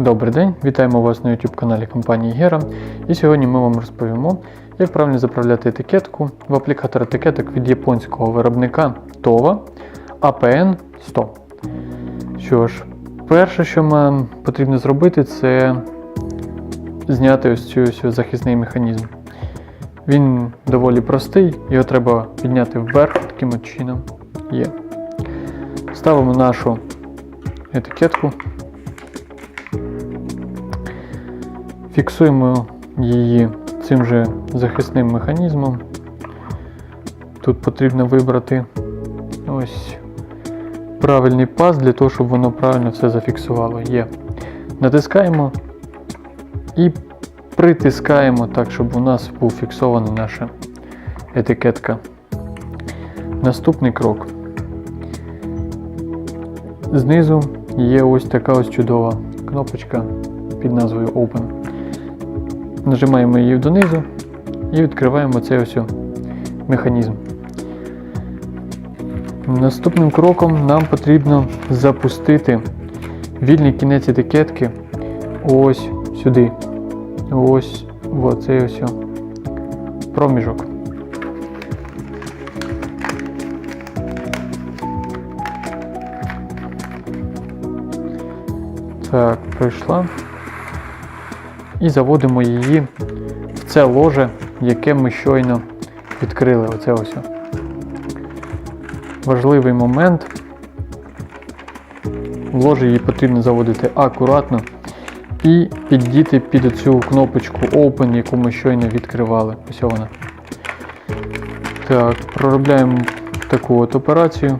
Добрий день, вітаємо вас на YouTube каналі компанії Gera. І сьогодні ми вам розповімо, як правильно заправляти етикетку в аплікатор етикеток від японського виробника TOVA APN 100. Що ж, перше, що нам потрібно зробити, це зняти ось цю ось захисний механізм. Він доволі простий, його треба підняти вверх таким чином. Є. Ставимо нашу етикетку. Фіксуємо її цим же захисним механізмом. Тут потрібно вибрати ось правильний паз для того, щоб воно правильно все зафіксувало. Є. Натискаємо і притискаємо так, щоб у нас був фіксована наша етикетка. Наступний крок. Знизу є ось така ось чудова кнопочка під назвою Open. Нажимаємо її донизу і відкриваємо цей ось механізм. Наступним кроком нам потрібно запустити вільний кінець етикетки ось сюди. Ось в оцей ось проміжок. Так, пройшла. І заводимо її в це ложе, яке ми щойно відкрили. Оце ось. Важливий момент. В ложе її потрібно заводити акуратно і піддіти під цю кнопочку Open, яку ми щойно відкривали. Ось вона. Так, проробляємо таку от операцію.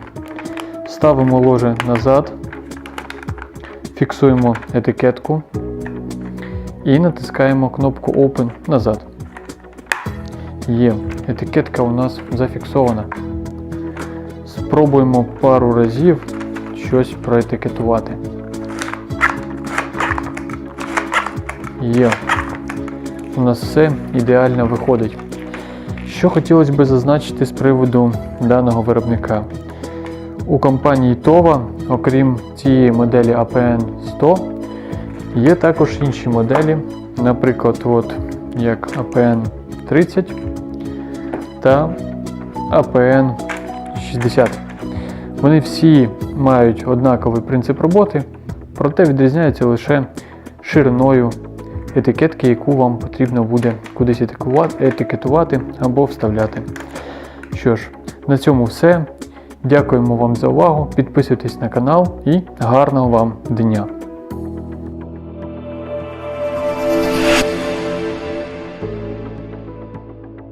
Ставимо ложе назад, фіксуємо етикетку і натискаємо кнопку Open назад. Є, етикетка у нас зафіксована. Спробуємо пару разів щось проетикетувати. Є. У нас все ідеально виходить. Що хотілося б зазначити з приводу даного виробника. У компанії TOVA, окрім цієї моделі APN 100, є також інші моделі, наприклад, от, як APN 30 та APN 60. Вони всі мають однаковий принцип роботи, проте відрізняються лише шириною етикетки, яку вам потрібно буде кудись етикетувати або вставляти. Що ж, на цьому все. Дякуємо вам за увагу. Підписуйтесь на канал і гарного вам дня!